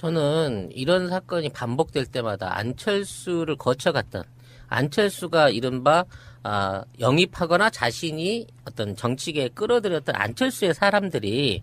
저는 이런 사건이 반복될 때마다 안철수를 거쳐갔던 안철수가 이른바 아, 영입하거나 자신이 어떤 정치계에 끌어들였던 안철수의 사람들이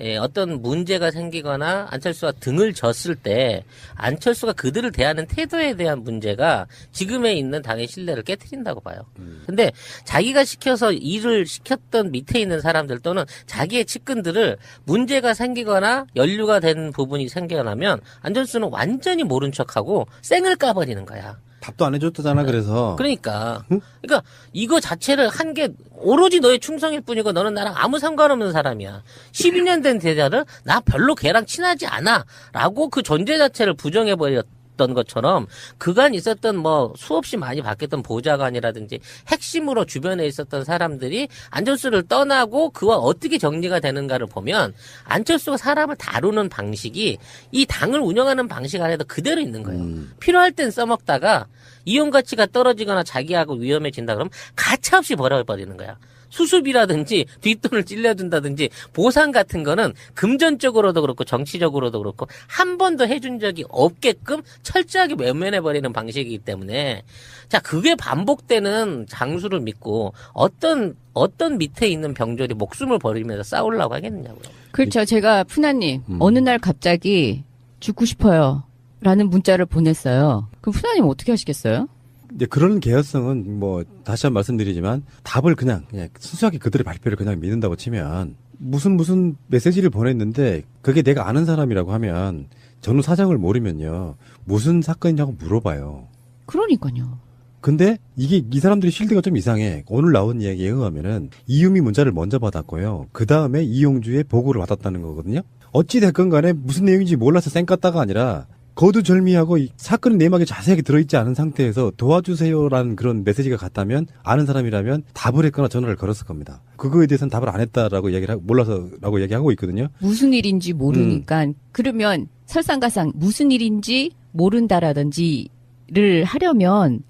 예, 어떤 문제가 생기거나 안철수가 등을 졌을 때 안철수가 그들을 대하는 태도에 대한 문제가 지금에 있는 당의 신뢰를 깨뜨린다고 봐요. 근데 자기가 시켜서 일을 시켰던 밑에 있는 사람들 또는 자기의 측근들을 문제가 생기거나 연루가 된 부분이 생겨나면 안철수는 완전히 모른 척하고 쌩을 까버리는 거야. 답도 안 해줬다잖아 그래서 그러니까. 그러니까 이거 자체를 한 게 오로지 너의 충성일 뿐이고 너는 나랑 아무 상관없는 사람이야. 12년 된 대자를 나 별로 걔랑 친하지 않아. 라고 그 존재 자체를 부정해버렸 던 것처럼 그간 있었던 뭐 수없이 많이 바뀌었던 보좌관이라든지 핵심으로 주변에 있었던 사람들이 안철수를 떠나고 그와 어떻게 정리가 되는가를 보면 안철수가 사람을 다루는 방식이 이 당을 운영하는 방식 안에도 그대로 있는 거예요. 필요할 땐 써먹다가 이용 가치가 떨어지거나 자기하고 위험해진다 그러면 가차없이 버려버리는 거야. 수습이라든지 뒷돈을 찔려준다든지 보상 같은 거는 금전적으로도 그렇고 정치적으로도 그렇고 한 번도 해준 적이 없게끔 철저하게 외면해버리는 방식이기 때문에 자 그게 반복되는 장수를 믿고 어떤 어떤 밑에 있는 병졸이 목숨을 버리면서 싸우려고 하겠느냐고요. 그렇죠. 제가 푸나님 음. 어느 날 갑자기 죽고 싶어요. 라는 문자를 보냈어요. 그럼 푸나님 어떻게 하시겠어요? 이제 그런 개연성은 뭐 다시 한 번 말씀드리지만 답을 그냥, 그냥 순수하게 그들의 발표를 그냥 믿는다고 치면 무슨 무슨 메시지를 보냈는데 그게 내가 아는 사람이라고 하면 전후 사정을 모르면요 무슨 사건이냐고 물어봐요. 그러니까요. 근데 이게 이 사람들이 실드가 좀 이상해. 오늘 나온 이야기에 의하면은 이유미 문자를 먼저 받았고요. 그 다음에 이용주의 보고를 받았다는 거거든요. 어찌 됐건 간에 무슨 내용인지 몰라서 쌩 깠다가 아니라 거두절미하고 이 사건의 내막에 자세하게 들어있지 않은 상태에서 도와주세요라는 그런 메시지가 갔다면 아는 사람이라면 답을 했거나 전화를 걸었을 겁니다. 그거에 대해서는 답을 안 했다라고 얘기를 하고 몰라서라고 얘기하고 있거든요. 무슨 일인지 모르니까 음. 그러면 설상가상 무슨 일인지 모른다라든지를 하려면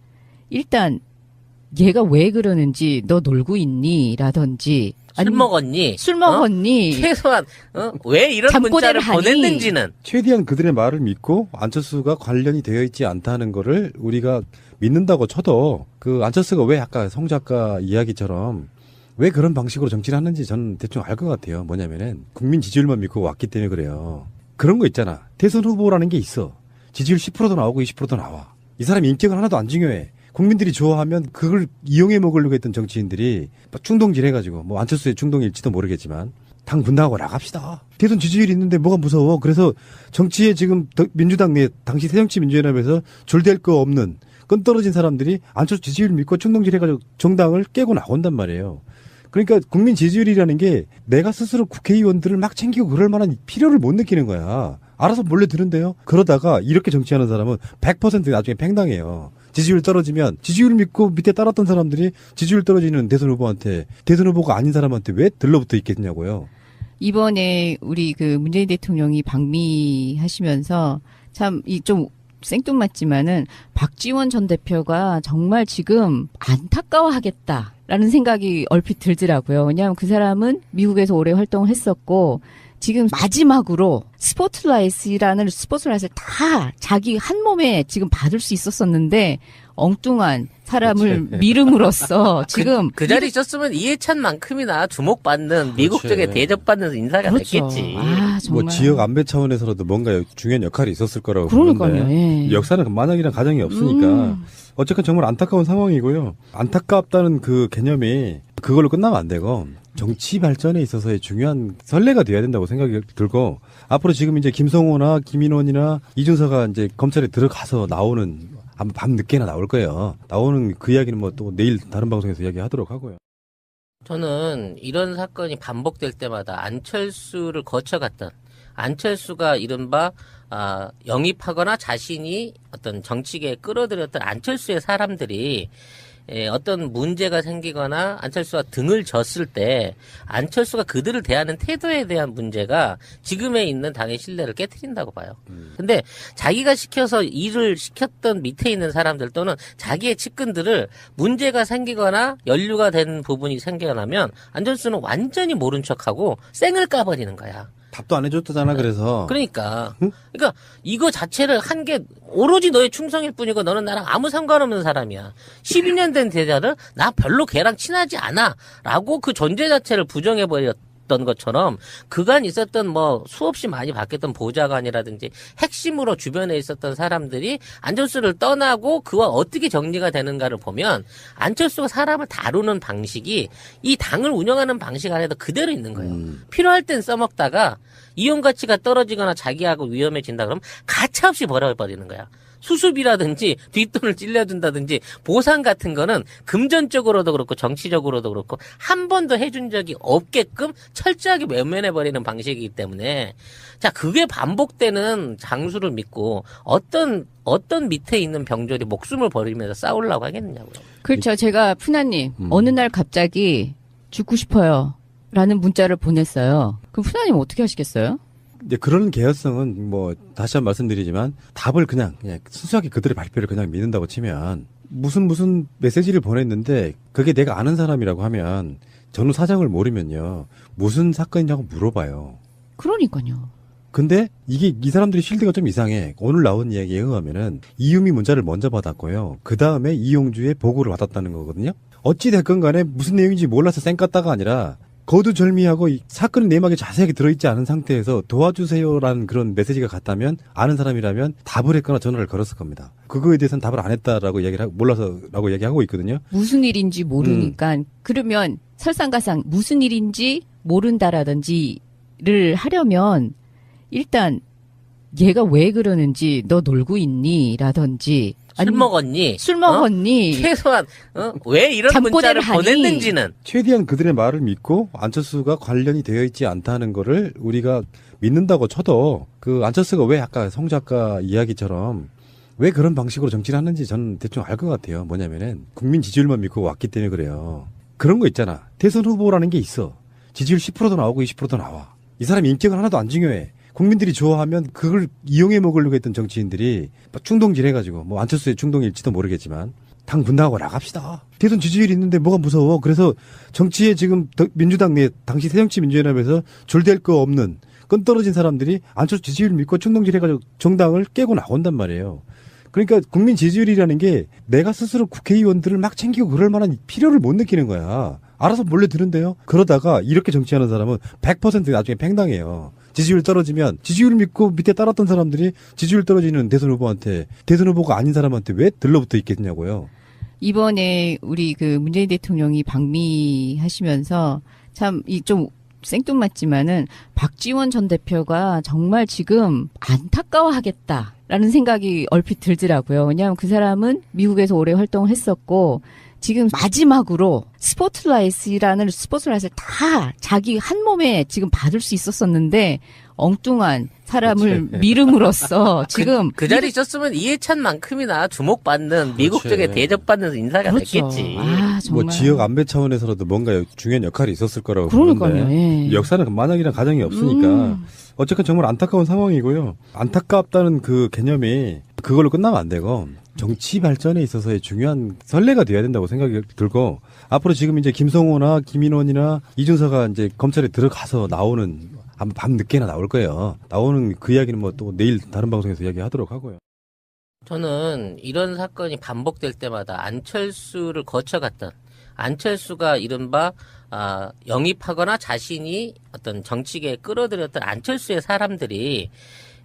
일단 얘가 왜 그러는지 너 놀고 있니? 라든지 술 먹었니? 술 어? 먹었니? 최소한 어? 왜 이런 문자를 하니? 보냈는지는 최대한 그들의 말을 믿고 안철수가 관련이 되어 있지 않다는 거를 우리가 믿는다고 쳐도 그 안철수가 왜 아까 송 작가 이야기처럼 왜 그런 방식으로 정치를 하는지 저는 대충 알 것 같아요. 뭐냐면은 국민 지지율만 믿고 왔기 때문에 그래요. 그런 거 있잖아. 대선 후보라는 게 있어. 지지율 10%도 나오고 20%도 나와. 이 사람 인격은 하나도 안 중요해. 국민들이 좋아하면 그걸 이용해 먹으려고 했던 정치인들이 막 충동질 해가지고 뭐 안철수의 충동일지도 모르겠지만 당 분당하고 나갑시다. 대선 지지율이 있는데 뭐가 무서워. 그래서 정치에 지금 더- 민주당 내 당시 새정치민주연합에서 줄댈 거 없는 끈 떨어진 사람들이 안철수 지지율 믿고 충동질 해가지고 정당을 깨고 나온단 말이에요. 그러니까 국민 지지율이라는 게 내가 스스로 국회의원들을 막 챙기고 그럴 만한 필요를 못 느끼는 거야. 알아서 몰래 드는데요. 그러다가 이렇게 정치하는 사람은 100% 나중에 팽당해요. 지지율 떨어지면 지지율 믿고 밑에 따랐던 사람들이 지지율 떨어지는 대선 후보한테 대선 후보가 아닌 사람한테 왜 들러붙어 있겠냐고요. 이번에 우리 그 문재인 대통령이 방미하시면서 참 이 좀 생뚱맞지만은 박지원 전 대표가 정말 지금 안타까워하겠다라는 생각이 얼핏 들더라고요. 왜냐하면 그 사람은 미국에서 오래 활동을 했었고 지금 마지막으로 스포트라이트라는 스포트라이트를 다 자기 한 몸에 지금 받을 수 있었었는데 엉뚱한 사람을 미름으로써 지금 그 자리 있었으면 이해찬만큼이나 주목받는 미국. 쪽에 대접받는 인사가 그렇죠. 됐겠지. 아, 정말. 뭐 지역 안배 차원에서라도 뭔가 중요한 역할이 있었을 거라고 그러니까요. 보는데 예. 역사는 만약이란 가정이 없으니까 음. 어쨌건 정말 안타까운 상황이고요. 안타깝다는 그 개념이 그걸로 끝나면 안 되고 정치 발전에 있어서의 중요한 선례가 돼야 된다고 생각이 들고 앞으로 지금 이제 김성호나 김인원이나 이준서가 이제 검찰에 들어가서 나오는 아마 밤 늦게나 나올 거예요. 나오는 그 이야기는 뭐 또 내일 다른 방송에서 이야기하도록 하고요. 저는 이런 사건이 반복될 때마다 안철수를 거쳐갔던 안철수가 이른바 아, 영입하거나 자신이 어떤 정치계에 끌어들였던 안철수의 사람들이 예, 어떤 문제가 생기거나 안철수가 등을 졌을 때 안철수가 그들을 대하는 태도에 대한 문제가 지금에 있는 당의 신뢰를 깨뜨린다고 봐요. 근데 자기가 시켜서 일을 시켰던 밑에 있는 사람들 또는 자기의 측근들을 문제가 생기거나 연루가 된 부분이 생겨나면 안철수는 완전히 모른 척하고 쌩을 까버리는 거야. 답도 안 해줬다잖아 그래서 그러니까. 그러니까 이거 자체를 한 게 오로지 너의 충성일 뿐이고 너는 나랑 아무 상관없는 사람이야. 12년 된 대자를 나 별로 걔랑 친하지 않아. 라고 그 존재 자체를 부정해버렸 던 것처럼 그간 있었던 뭐 수없이 많이 바뀌었던 보좌관이라든지 핵심으로 주변에 있었던 사람들이 안철수를 떠나고 그와 어떻게 정리가 되는가를 보면 안철수가 사람을 다루는 방식이 이 당을 운영하는 방식 안에도 그대로 있는 거예요. 음. 필요할 땐 써먹다가 이용 가치가 떨어지거나 자기하고 위험해진다 그러면 가차없이 버려버리는 거야. 수습이라든지 뒷돈을 찔려준다든지 보상 같은 거는 금전적으로도 그렇고 정치적으로도 그렇고 한 번도 해준 적이 없게끔 철저하게 외면해버리는 방식이기 때문에 자 그게 반복되는 장수를 믿고 어떤 어떤 밑에 있는 병졸이 목숨을 버리면서 싸우려고 하겠느냐고요. 그렇죠. 제가 푸나님 음. 어느 날 갑자기 죽고 싶어요. 라는 문자를 보냈어요. 그럼 푸나님 어떻게 하시겠어요? 이제 그런 개연성은 뭐 다시 한 번 말씀드리지만 답을 그냥 그냥 순수하게 그들의 발표를 그냥 믿는다고 치면 무슨 무슨 메시지를 보냈는데 그게 내가 아는 사람이라고 하면 전후 사정을 모르면요 무슨 사건이냐고 물어봐요. 그러니까요. 근데 이게 이 사람들이 실드가 좀 이상해. 오늘 나온 이야기에 의하면은 이유미 문자를 먼저 받았고요. 그 다음에 이용주의 보고를 받았다는 거거든요. 어찌 됐건 간에 무슨 내용인지 몰라서 쌩 깠다가 아니라 거두절미하고 이 사건 내막에 자세하게 들어있지 않은 상태에서 도와주세요라는 그런 메시지가 갔다면 아는 사람이라면 답을 했거나 전화를 걸었을 겁니다. 그거에 대해서는 답을 안 했다라고 이야기를 하고 몰라서라고 얘기하고 있거든요. 무슨 일인지 모르니까 그러면 설상가상 무슨 일인지 모른다라든지를 하려면 일단 얘가 왜 그러는지 너 놀고 있니? 라든지 술 아니면 먹었니? 술 어? 먹었니? 최소한 어? 왜 이런 문자를 하니? 보냈는지는 최대한 그들의 말을 믿고 안철수가 관련이 되어 있지 않다는 거를 우리가 믿는다고 쳐도 그 안철수가 왜 아까 송 작가 이야기처럼 왜 그런 방식으로 정치를 하는지 저는 대충 알 것 같아요. 뭐냐면은 국민 지지율만 믿고 왔기 때문에 그래요. 그런 거 있잖아. 대선 후보라는 게 있어. 지지율 10%도 나오고 20%도 나와. 이 사람 인격은 하나도 안 중요해. 국민들이 좋아하면 그걸 이용해 먹으려고 했던 정치인들이 막 충동질 해가지고 뭐 안철수의 충동일지도 모르겠지만 당 분당하고 나갑시다. 대선 지지율이 있는데 뭐가 무서워. 그래서 정치에 지금 더- 민주당 내 당시 새정치민주연합에서 줄될 거 없는 끈 떨어진 사람들이 안철수 지지율 믿고 충동질 해가지고 정당을 깨고 나온단 말이에요. 그러니까 국민 지지율이라는 게 내가 스스로 국회의원들을 막 챙기고 그럴 만한 필요를 못 느끼는 거야. 알아서 몰래 드는데요. 그러다가 이렇게 정치하는 사람은 100% 나중에 팽당해요. 지지율 떨어지면 지지율 믿고 밑에 따랐던 사람들이 지지율 떨어지는 대선 후보한테 대선 후보가 아닌 사람한테 왜 들러붙어 있겠냐고요. 이번에 우리 그 문재인 대통령이 방미하시면서 참 이 좀 생뚱맞지만은 박지원 전 대표가 정말 지금 안타까워하겠다 라는 생각이 얼핏 들더라고요. 왜냐하면 그 사람은 미국에서 오래 활동을 했었고 지금 마지막으로 스포트라이트라는 스포트라이트를 다 자기 한 몸에 지금 받을 수 있었었는데 엉뚱한 사람을 미름으로써 지금 그 자리 있었으면 이해찬만큼이나 주목받는 미국 그렇지. 쪽에 대접받는 인사가 그렇죠. 됐겠지. 아, 정말. 뭐 지역 안배 차원에서라도 뭔가 중요한 역할이 있었을 거라고 그러니까요. 보는데 예. 역사는 만약이란 가정이 없으니까 음. 어쨌건 정말 안타까운 상황이고요. 안타깝다는 그 개념이 그걸로 끝나면 안 되고 정치 발전에 있어서의 중요한 선례가 돼야 된다고 생각이 들고 앞으로 지금 이제 김성호나 김인원이나 이준서가 이제 검찰에 들어가서 나오는 아마 밤 늦게나 나올 거예요. 나오는 그 이야기는 뭐 또 내일 다른 방송에서 이야기하도록 하고요. 저는 이런 사건이 반복될 때마다 안철수를 거쳐갔던 안철수가 이른바 아, 영입하거나 자신이 어떤 정치계에 끌어들였던 안철수의 사람들이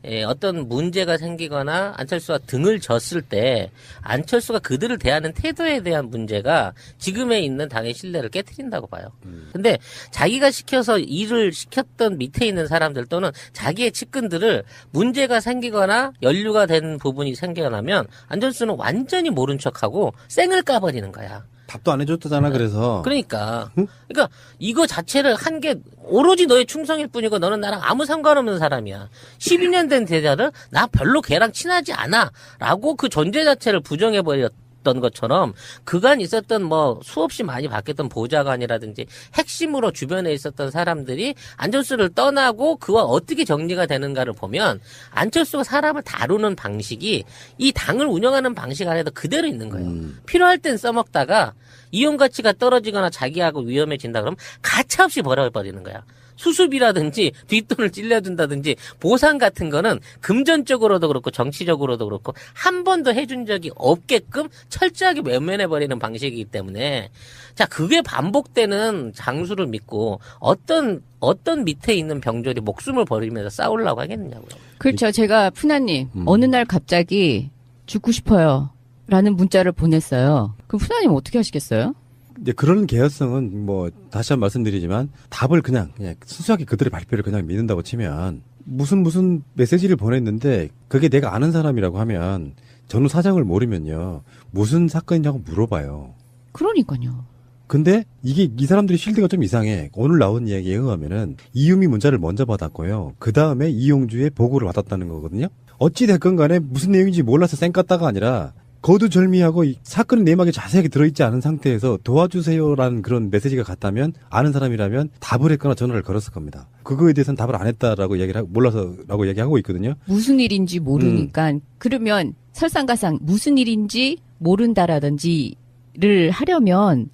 에, 어떤 문제가 생기거나 안철수가 등을 졌을 때 안철수가 그들을 대하는 태도에 대한 문제가 지금에 있는 당의 신뢰를 깨뜨린다고 봐요. 근데 자기가 시켜서 일을 시켰던 밑에 있는 사람들 또는 자기의 측근들을 문제가 생기거나 연루가 된 부분이 생겨나면 안철수는 완전히 모른 척하고 쌩을 까버리는 거야. 답도 안 해줬다잖아 그래서. 그러니까. 그러니까 이거 자체를 한 게 오로지 너의 충성일 뿐이고 너는 나랑 아무 상관없는 사람이야. 12년 된 대자를 나 별로 걔랑 친하지 않아 라고 그 존재 자체를 부정해 버렸 던 것처럼 그간 있었던 뭐 수없이 많이 바뀌었던 보좌관이라든지 핵심으로 주변에 있었던 사람들이 안철수를 떠나고 그와 어떻게 정리가 되는가를 보면 안철수가 사람을 다루는 방식이 이 당을 운영하는 방식 안에도 그대로 있는 거예요. 음. 필요할 땐 써먹다가 이용 가치가 떨어지거나 자기하고 위험해진다 그러면 가차없이 버려버리는 거야. 수습이라든지 뒷돈을 찔려준다든지 보상 같은 거는 금전적으로도 그렇고 정치적으로도 그렇고 한 번도 해준 적이 없게끔 철저하게 외면해버리는 방식이기 때문에 자 그게 반복되는 장수를 믿고 어떤 어떤 밑에 있는 병졸이 목숨을 버리면서 싸우려고 하겠느냐고요. 그렇죠. 제가 푸나님 음. 어느 날 갑자기 죽고 싶어요. 라는 문자를 보냈어요. 그럼 푸나님 어떻게 하시겠어요? 이제 그런 개연성은 뭐 다시 한 번 말씀드리지만 답을 그냥 그냥 순수하게 그들의 발표를 그냥 믿는다고 치면 무슨 무슨 메시지를 보냈는데 그게 내가 아는 사람이라고 하면 전후 사정을 모르면요 무슨 사건이냐고 물어봐요. 그러니까요. 근데 이게 이 사람들이 실드가 좀 이상해. 오늘 나온 이야기에 의하면은 이유미 문자를 먼저 받았고요. 그 다음에 이용주의 보고를 받았다는 거거든요. 어찌 됐건 간에 무슨 내용인지 몰라서 쌩 깠다가 아니라 거두절미하고 이 사건 내막에 자세하게 들어있지 않은 상태에서 도와주세요라는 그런 메시지가 갔다면 아는 사람이라면 답을 했거나 전화를 걸었을 겁니다. 그거에 대해서는 답을 안 했다라고 이야기를 하고 몰라서라고 이야기하고 있거든요. 무슨 일인지 모르니까 음. 그러면 설상가상 무슨 일인지 모른다라든지를 하려면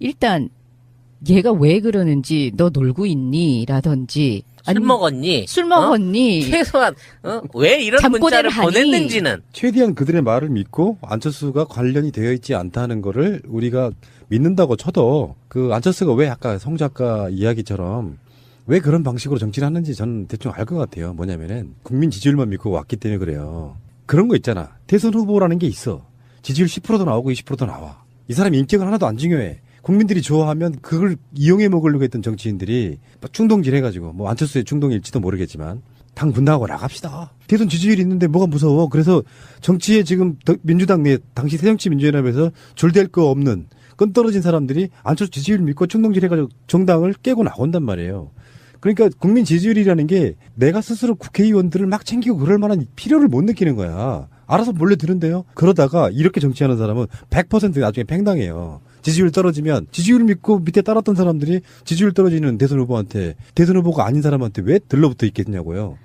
일단 얘가 왜 그러는지 너 놀고 있니? 라든지 술 아니면 먹었니? 술 어? 먹었니? 최소한 어? 왜 이런 문자를 하니? 보냈는지는 최대한 그들의 말을 믿고 안철수가 관련이 되어 있지 않다는 거를 우리가 믿는다고 쳐도 그 안철수가 왜 아까 성 작가 이야기처럼 왜 그런 방식으로 정치를 하는지 저는 대충 알 것 같아요. 뭐냐면은 국민 지지율만 믿고 왔기 때문에 그래요. 그런 거 있잖아. 대선 후보라는 게 있어. 지지율 10%도 나오고 20%도 나와. 이 사람 인격은 하나도 안 중요해. 국민들이 좋아하면 그걸 이용해 먹으려고 했던 정치인들이 막 충동질 해가지고 뭐 안철수의 충동일지도 모르겠지만 당 분당하고 나갑시다. 대선 지지율이 있는데 뭐가 무서워. 그래서 정치에 지금 더- 민주당 내 당시 새정치민주연합에서 줄댈 거 없는 끈 떨어진 사람들이 안철수 지지율 믿고 충동질 해가지고 정당을 깨고 나온단 말이에요. 그러니까 국민 지지율이라는 게 내가 스스로 국회의원들을 막 챙기고 그럴 만한 필요를 못 느끼는 거야. 알아서 몰래 드는데요. 그러다가 이렇게 정치하는 사람은 100% 나중에 팽당해요. 지지율 떨어지면 지지율 믿고 밑에 따랐던 사람들이 지지율 떨어지는 대선 후보한테 대선 후보가 아닌 사람한테 왜 들러붙어 있겠냐고요.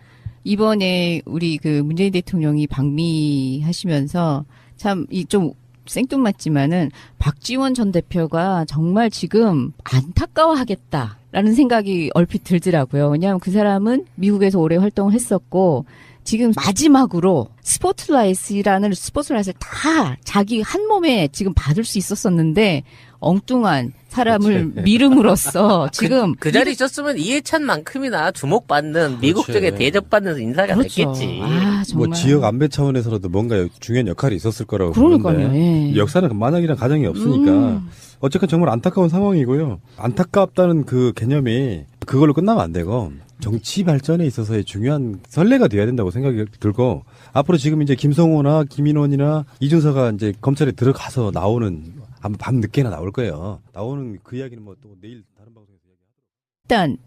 이번에 우리 그 문재인 대통령이 방미하시면서 참 이 좀 생뚱맞지만은 박지원 전 대표가 정말 지금 안타까워하겠다라는 생각이 얼핏 들더라고요. 왜냐하면 그 사람은 미국에서 오래 활동을 했었고 지금 마지막으로 스포트라이트라는 스포트라이트를 다 자기 한 몸에 지금 받을 수 있었었는데 엉뚱한 사람을 그치. 미름으로써 지금 그 자리 있었으면 이해찬만큼이나 주목받는 미국 그렇지. 쪽에 대접받는 인사가 그렇죠. 됐겠지. 아, 정말. 뭐 지역 안배 차원에서라도 뭔가 중요한 역할이 있었을 거라고 그러니까요. 보는데 예. 역사는 만약이란 가정이 없으니까 음. 어쨌건 정말 안타까운 상황이고요. 안타깝다는 그 개념이 그걸로 끝나면 안 되고 정치 발전에 있어서의 중요한 선례가 돼야 된다고 생각이 들고 앞으로 지금 이제 김성호나 김인원이나 이준서가 이제 검찰에 들어가서 나오는 아마 밤 늦게나 나올 거예요. 나오는 그 이야기는 뭐 또 내일 다른 방송에서 얘기. 일단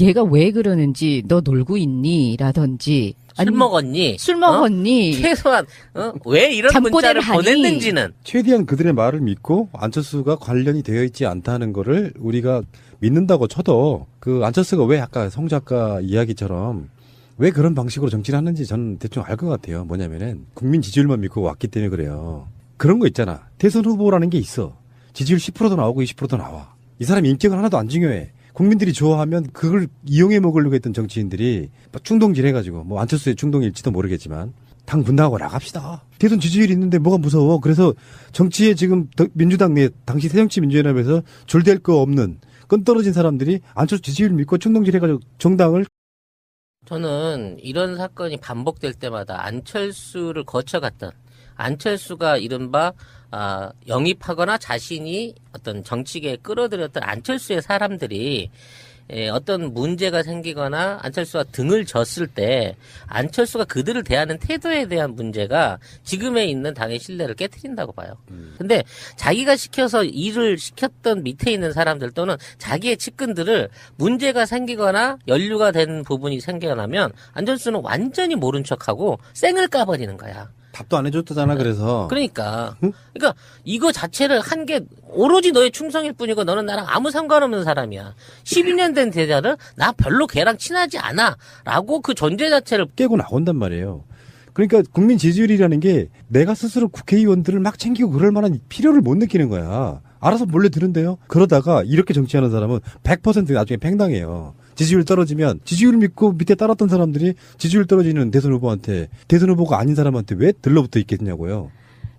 얘가 왜 그러는지 너 놀고 있니? 라든지 술 먹었니? 술 어? 먹었니? 최소한 어? 왜 이런 문자를 하니? 보냈는지는 최대한 그들의 말을 믿고 안철수가 관련이 되어 있지 않다는 거를 우리가 믿는다고 쳐도 그 안철수가 왜 아까 성 작가 이야기처럼 왜 그런 방식으로 정치를 하는지 저는 대충 알 것 같아요. 뭐냐면은 국민 지지율만 믿고 왔기 때문에 그래요. 그런 거 있잖아. 대선 후보라는 게 있어. 지지율 10%도 나오고 20%도 나와. 이 사람 인격은 하나도 안 중요해. 국민들이 좋아하면 그걸 이용해 먹으려고 했던 정치인들이 막 충동질 해가지고 뭐 안철수의 충동일지도 모르겠지만 당 분당하고 나갑시다. 대선 지지율이 있는데 뭐가 무서워. 그래서 정치에 지금 더- 민주당 내 당시 새정치민주연합에서 줄댈 거 없는 끈 떨어진 사람들이 안철수 지지율 믿고 충동질 해가지고 정당을 저는 이런 사건이 반복될 때마다 안철수를 거쳐갔던 안철수가 이른바 아, 영입하거나 자신이 어떤 정치계에 끌어들였던 안철수의 사람들이 에, 어떤 문제가 생기거나 안철수가 등을 졌을 때 안철수가 그들을 대하는 태도에 대한 문제가 지금에 있는 당의 신뢰를 깨뜨린다고 봐요. 근데 자기가 시켜서 일을 시켰던 밑에 있는 사람들 또는 자기의 측근들을 문제가 생기거나 연루가 되는 부분이 생겨나면 안철수는 완전히 모른 척하고 쌩을 까버리는 거야. 답도 안 해줬다잖아. 그래서 그러니까. 그러니까 이거 자체를 한 게 오로지 너의 충성일 뿐이고 너는 나랑 아무 상관없는 사람이야. 12년 된 대자를 나 별로 걔랑 친하지 않아. 라고 그 존재 자체를 깨고 나온단 말이에요. 그러니까 국민 지지율이라는 게 내가 스스로 국회의원들을 막 챙기고 그럴 만한 필요를 못 느끼는 거야. 알아서 몰래 드는데요. 그러다가 이렇게 정치하는 사람은 100% 나중에 팽당해요. 지지율 떨어지면 지지율 믿고 밑에 따랐던 사람들이 지지율 떨어지는 대선 후보한테 대선 후보가 아닌 사람한테 왜 들러붙어 있겠냐고요.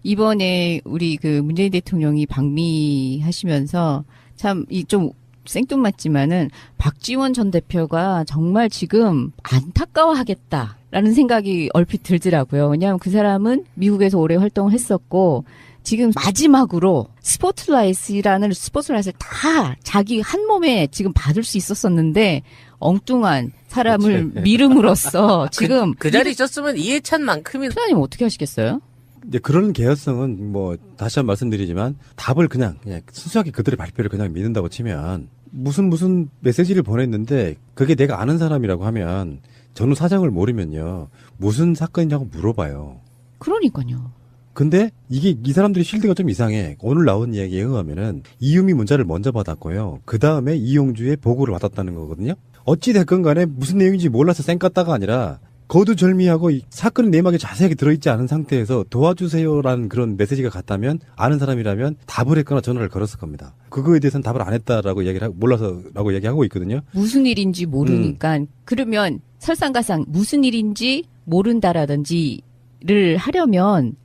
이번에 우리 그 문재인 대통령이 방미하시면서 참 이 좀 생뚱맞지만은 박지원 전 대표가 정말 지금 안타까워하겠다 라는 생각이 얼핏 들더라고요. 왜냐하면 그 사람은 미국에서 오래 활동을 했었고 지금 마지막으로 스포트라이트라는 스포트라이트를 다 자기 한 몸에 지금 받을 수 있었었는데 엉뚱한 사람을 밀음으로써 지금 그 자리 있었으면 이해찬만큼이 프라님 어떻게 하시겠어요? 이제 그런 개연성은 뭐 다시 한 번 말씀드리지만 답을 그냥 그냥 순수하게 그들의 발표를 그냥 믿는다고 치면 무슨 무슨 메시지를 보냈는데 그게 내가 아는 사람이라고 하면 전후 사정을 모르면요 무슨 사건이냐고 물어봐요. 그러니까요. 근데 이게 이 사람들이 실드가 좀 이상해. 오늘 나온 이야기에 의하면은 이유미 문자를 먼저 받았고요. 그 다음에 이용주의 보고를 받았다는 거거든요. 어찌 됐건 간에 무슨 내용인지 몰라서 쌩깠다가 아니라 거두절미하고 이 사건의 내막에 자세하게 들어있지 않은 상태에서 도와주세요라는 그런 메시지가 갔다면 아는 사람이라면 답을 했거나 전화를 걸었을 겁니다. 그거에 대해서는 답을 안 했다라고 이야기를 하고 몰라서라고 얘기하고 있거든요. 무슨 일인지 모르니까 음. 그러면 설상가상 무슨 일인지 모른다라든지를 하려면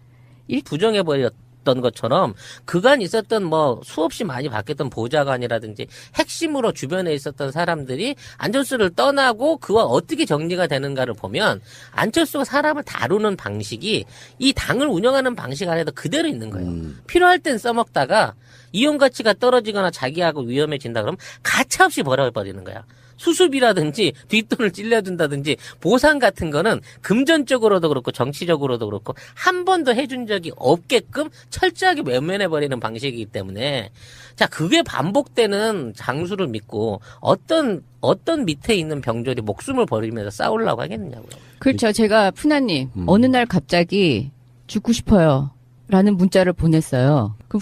부정해 버렸 던 것처럼 그간 있었던 뭐 수없이 많이 바뀌었던 보좌관이라든지 핵심으로 주변에 있었던 사람들이 안철수를 떠나고 그와 어떻게 정리가 되는가를 보면 안철수가 사람을 다루는 방식이 이 당을 운영하는 방식 안에도 그대로 있는 거예요. 음. 필요할 땐 써먹다가 이용 가치가 떨어지거나 자기하고 위험해진다 그러면 가차없이 버려버리는 거야. 수습이라든지 뒷돈을 찔려준다든지 보상 같은 거는 금전적으로도 그렇고 정치적으로도 그렇고 한 번도 해준 적이 없게끔 철저하게 외면해버리는 방식이기 때문에 자 그게 반복되는 장수를 믿고 어떤 어떤 밑에 있는 병졸이 목숨을 버리면서 싸우려고 하겠느냐고요. 그렇죠. 제가 푸나님 음. 어느 날 갑자기 죽고 싶어요. 라는 문자를 보냈어요. 그